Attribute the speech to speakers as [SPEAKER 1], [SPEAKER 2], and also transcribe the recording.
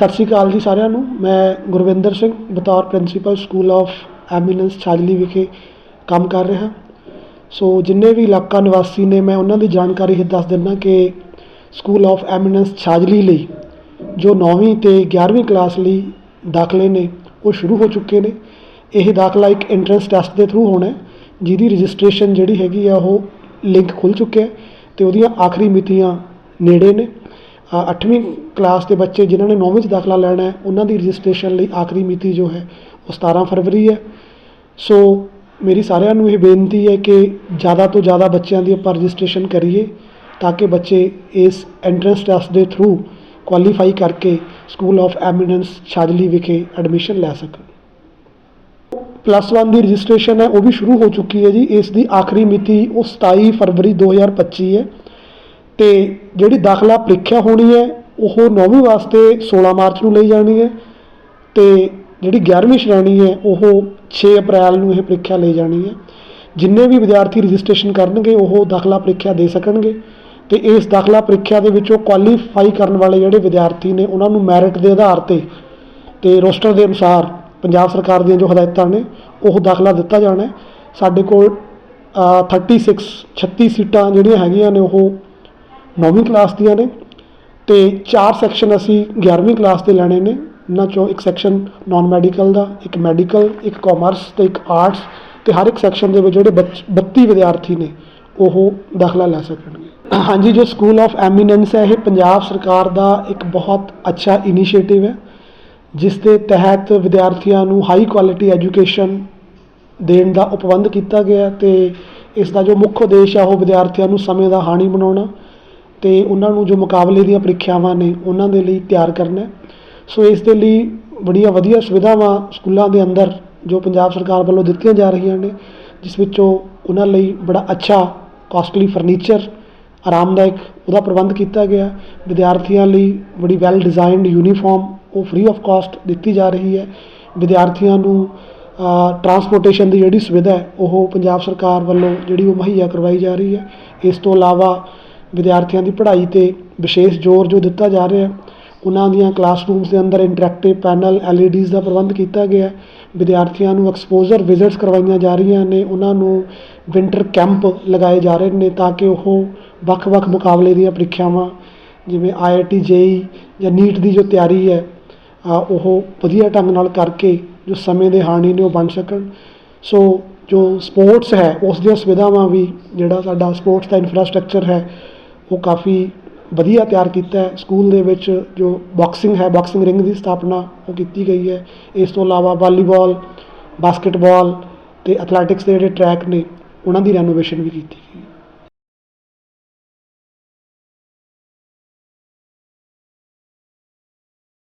[SPEAKER 1] ਸਤਿ ਸ਼੍ਰੀ ਅਕਾਲ ਜੀ ਸਾਰਿਆਂ ਨੂੰ। ਮੈਂ ਗੁਰਵਿੰਦਰ ਸਿੰਘ, ਬਤੌਰ principal school of eminence Chhajli ਵਿਖੇ ਕੰਮ ਕਰ ਰਿਹਾ। ਸੋ ਜਿੰਨੇ ਵੀ ਇਲਾਕਾ ਨਿਵਾਸੀ ਨੇ, ਮੈਂ ਉਹਨਾਂ ਦੀ ਜਾਣਕਾਰੀ ਇਹ ਦੱਸ ਦਿੰਦਾ ਕਿ ਸਕੂਲ ਆਫ ਐਮੀਨੈਂਸ ਛਾਜਲੀ ਲਈ ਜੋ 9ਵੀਂ ਤੇ 11ਵੀਂ ਕਲਾਸ ਲਈ ਦਾਖਲੇ ਨੇ, ਉਹ ਸ਼ੁਰੂ ਹੋ ਚੁੱਕੇ ਨੇ। ਇਹ ਦਾਖਲਾ ਇੱਕ ਐਂਟਰੈਂਸ ਟੈਸਟ ਦੇ ਥਰੂ ਹੋਣਾ ਜਿਹਦੀ ਰਜਿਸਟ੍ਰੇਸ਼ਨ ਜਿਹੜੀ ਹੈਗੀ ਆ, ਉਹ ਲਿੰਕ ਖੁੱਲ ਚੁੱਕਿਆ ਹੈ ਤੇ ਉਹਦੀਆਂ ਆਖਰੀ ਮਿਤੀਆਂ ਨੇੜੇ ਨੇ। ਅੱਠਵੀਂ ਕਲਾਸ ਦੇ ਬੱਚੇ ਜਿਨ੍ਹਾਂ ਨੇ ਨੌਵੀਂ 'ਚ ਦਾਖਲਾ ਲੈਣਾ ਹੈ, ਉਹਨਾਂ ਦੀ ਰਜਿਸਟ੍ਰੇਸ਼ਨ ਲਈ ਆਖਰੀ ਮਿਤੀ ਜੋ ਹੈ, ਉਹ 17 ਫਰਵਰੀ ਹੈ। ਸੋ ਮੇਰੀ ਸਾਰਿਆਂ ਨੂੰ ਇਹ ਬੇਨਤੀ ਹੈ ਕਿ ਜ਼ਿਆਦਾ ਤੋਂ ਜ਼ਿਆਦਾ ਬੱਚਿਆਂ ਦੀ ਆਪਾਂ ਰਜਿਸਟ੍ਰੇਸ਼ਨ ਕਰੀਏ, ਤਾਂ ਕਿ ਬੱਚੇ ਇਸ ਐਂਟਰੈਂਸ ਟੈਸਟ ਦੇ ਥਰੂ ਕੁਆਲੀਫਾਈ ਕਰਕੇ ਸਕੂਲ ਆਫ ਐਮੀਨੈਂਸ ਛਾਜਲੀ ਵਿਖੇ ਐਡਮਿਸ਼ਨ ਲੈ ਸਕਣ। ਪਲੱਸ 1 ਦੀ ਰਜਿਸਟ੍ਰੇਸ਼ਨ ਹੈ, ਉਹ ਵੀ ਸ਼ੁਰੂ ਹੋ ਚੁੱਕੀ ਹੈ ਜੀ। ਇਸ ਦੀ ਆਖਰੀ ਮਿਤੀ ਉਹ 27 ਫਰਵਰੀ 2025 ਹੈ। ਤੇ ਜਿਹੜੀ ਦਾਖਲਾ ਪ੍ਰੀਖਿਆ ਹੋਣੀ ਹੈ ਉਹ ਨੌਵੀਂ ਵਾਸਤੇ 16 ਮਾਰਚ ਨੂੰ ਲਈ ਜਾਣੀ ਹੈ ਤੇ ਜਿਹੜੀ 11ਵੀਂ ਸ਼੍ਰੇਣੀ ਹੈ ਉਹ 6 ਅਪ੍ਰੈਲ ਨੂੰ ਇਹ ਪ੍ਰੀਖਿਆ ਲਈ ਜਾਣੀ ਹੈ। ਜਿੰਨੇ ਵੀ ਵਿਦਿਆਰਥੀ ਰਜਿਸਟ੍ਰੇਸ਼ਨ ਕਰਨਗੇ ਉਹ ਦਾਖਲਾ ਪ੍ਰੀਖਿਆ ਦੇ ਸਕਣਗੇ ਤੇ ਇਸ ਦਾਖਲਾ ਪ੍ਰੀਖਿਆ ਦੇ ਵਿੱਚੋਂ ਕੁਆਲੀਫਾਈ ਕਰਨ ਵਾਲੇ ਜਿਹੜੇ ਵਿਦਿਆਰਥੀ ਨੇ ਉਹਨਾਂ ਨੂੰ ਮੈਰਿਟ ਦੇ ਆਧਾਰ ਤੇ ਤੇ ਰੋਸਟਰ ਦੇ ਅਨੁਸਾਰ ਪੰਜਾਬ ਸਰਕਾਰ ਦੀਆਂ ਜੋ ਹਦਾਇਤਾਂ ਨੇ ਉਹ ਦਾਖਲਾ ਦਿੱਤਾ ਜਾਣਾ ਸਾਡੇ ਕੋਲ ਅ, 36 36 ਸੀਟਾਂ ਜਿਹੜੀਆਂ ਹੈਗੀਆਂ ਨੇ ਉਹ 9ਵੀਂ ਕਲਾਸ ਦੀਆਂ ਨੇ ਤੇ ਚਾਰ ਸੈਕਸ਼ਨ ਅਸੀਂ 11ਵੀਂ ਕਲਾਸ ਦੇ ਲੈਣੇ ਨੇ, ਉਹਨਾਂ ਚੋਂ ਇੱਕ ਸੈਕਸ਼ਨ ਨਾਨ ਮੈਡੀਕਲ ਦਾ, ਇੱਕ ਮੈਡੀਕਲ ਇੱਕ ਕਾਮਰਸ ਤੇ ਇੱਕ ਆਰਟਸ ਤੇ ਹਰ ਇੱਕ ਸੈਕਸ਼ਨ ਦੇ ਵਿੱਚ ਜਿਹੜੇ ਬੱਚ- 32 ਵਿਦਿਆਰਥੀ ਨੇ, ਉਹ ਦਾਖਲਾ ਲੈ ਸਕਣਗੇ। ਹਾਂਜੀ, ਜੋ ਸਕੂਲ ਆਫ ਐਮੀਨੈਂਸ ਹੈ, ਇਹ ਪੰਜਾਬ ਸਰਕਾਰ ਦਾ ਇੱਕ ਬਹੁਤ ਅੱਛਾ ਇਨੀਸ਼ੀਏਟਿਵ ਹੈ, ਜਿਸ ਦੇ ਤਹਿਤ ਵਿਦਿਆਰਥੀਆਂ ਨੂੰ ਹਾਈ ਕੁਆਲਿਟੀ ਐਜੂਕੇਸ਼ਨ ਦੇਣ ਦਾ ਉਪਬੰਧ ਕੀਤਾ ਗਿਆ ਹੈ ਤੇ ਇਸ ਦਾ ਜੋ ਮੁੱਖ ਉਦੇਸ਼ ਆ ਉਹ ਵਿਦਿਆਰਥੀਆਂ ਨੂੰ ਸਮੇਂ ਦਾ ਹਾਣੀ ਬਣਾਉਣਾ। ਅਤੇ ਉਹਨਾਂ ਨੂੰ ਜੋ ਮੁਕਾਬਲੇ ਦੀਆਂ ਪ੍ਰੀਖਿਆਵਾਂ ਨੇ, ਉਹਨਾਂ ਦੇ ਲਈ ਤਿਆਰ ਕਰਨਾ ਸੋ ਇਸ ਦੇ ਲਈ ਬੜੀਆਂ ਵਧੀਆ ਸੁਵਿਧਾਵਾਂ ਸਕੂਲਾਂ ਦੇ ਅੰਦਰ ਜੋ ਪੰਜਾਬ ਸਰਕਾਰ ਵੱਲੋਂ ਦਿੱਤੀਆਂ ਜਾ ਰਹੀਆਂ ਨੇ, ਜਿਸ ਵਿੱਚੋਂ ਉਹਨਾਂ ਲਈ ਬੜਾ ਅੱਛਾ ਕਾਸਟਲੀ ਫਰਨੀਚਰ ਆਰਾਮਦਾਇਕ ਉਹਦਾ ਪ੍ਰਬੰਧ ਕੀਤਾ ਗਿਆ ਵਿਦਿਆਰਥੀਆਂ ਲਈ ਬੜੀ ਵੈਲ ਡਿਜ਼ਾਈਨਡ ਯੂਨੀਫਾਰਮ ਉਹ ਫ੍ਰੀ ਆਫ ਕਾਸਟ ਦਿੱਤੀ ਜਾ ਰਹੀ ਹੈ। ਵਿਦਿਆਰਥੀਆਂ ਨੂੰ ਟਰਾਂਸਪੋਰਟੇਸ਼ਨ ਦੀ ਜਿਹੜੀ ਸੁਵਿਧਾ ਹੈ, ਉਹ ਪੰਜਾਬ ਸਰਕਾਰ ਵੱਲੋਂ ਜਿਹੜੀ ਉਹ ਮੁਹੱਈਆ ਕਰਵਾਈ ਜਾ ਰਹੀ ਹੈ। ਇਸ ਤੋਂ ਇਲਾਵਾ ਵਿਦਿਆਰਥੀਆਂ ਦੀ ਪੜ੍ਹਾਈ ਤੇ ਵਿਸ਼ੇਸ਼ ਜ਼ੋਰ ਜੋ ਦਿੱਤਾ ਜਾ ਰਿਹਾ ਹੈ, ਉਹਨਾਂ ਦੀਆਂ ਕਲਾਸਰੂਮਸ ਦੇ ਅੰਦਰ ਇੰਟਰੈਕਟਿਵ ਪੈਨਲ ਐਲਈਡੀਜ਼ ਦਾ ਪ੍ਰਬੰਧ ਕੀਤਾ ਗਿਆ ਵਿਦਿਆਰਥੀਆਂ ਨੂੰ ਐਕਸਪੋਜ਼ਰ ਵਿਜ਼ਿਟਸ ਕਰਵਾਈਆਂ ਜਾ ਰਹੀਆਂ ਨੇ, ਉਹਨਾਂ ਨੂੰ ਵਿੰਟਰ ਕੈਂਪ ਲਗਾਏ ਜਾ ਰਹੇ ਨੇ ਤਾਂ ਕਿ ਉਹ ਵੱਖ-ਵੱਖ ਮੁਕਾਬਲੇ ਦੀਆਂ ਪ੍ਰੀਖਿਆਵਾਂ, ਜਿਵੇਂ ਆਈਆਈਟੀ ਜੇਈ ਜਾਂ ਨੀਟ ਦੀ ਜੋ ਤਿਆਰੀ ਹੈ ਉਹ ਵਧੀਆ ਢੰਗ ਨਾਲ ਕਰਕੇ ਜੋ ਸਮੇਂ ਦੇ ਹਾਣੀ ਨੇ ਉਹ ਬਣ ਸਕਣ। ਸੋ ਜੋ ਸਪੋਰਟਸ ਹੈ, ਉਸ ਦੀਆਂ ਸੁਵਿਧਾਵਾਂ ਵੀ ਜਿਹੜਾ ਸਾਡਾ ਸਪੋਰਟਸ ਦਾ ਇਨਫਰਾਸਟ੍ਰਕਚਰ ਹੈ ਉਹ ਕਾਫੀ ਵਧੀਆ ਤਿਆਰ ਕੀਤਾ ਹੈ। ਸਕੂਲ ਦੇ ਵਿੱਚ ਜੋ ਬਾਕਸਿੰਗ ਹੈ ਬਾਕਸਿੰਗ ਰਿੰਗ ਦੀ ਸਥਾਪਨਾ ਉਹ ਕੀਤੀ ਗਈ ਹੈ। ਇਸ ਤੋਂ ਇਲਾਵਾ ਵਾਲੀਬਾਲ, ਬਾਸਕਟਬਾਲ ਤੇ ਐਥਲੈਟਿਕਸ ਦੇ ਜਿਹੜੇ ਟਰੈਕ ਨੇ, ਉਹਨਾਂ ਦੀ ਰੈਨੋਵੇਸ਼ਨ ਵੀ ਕੀਤੀ ਗਈ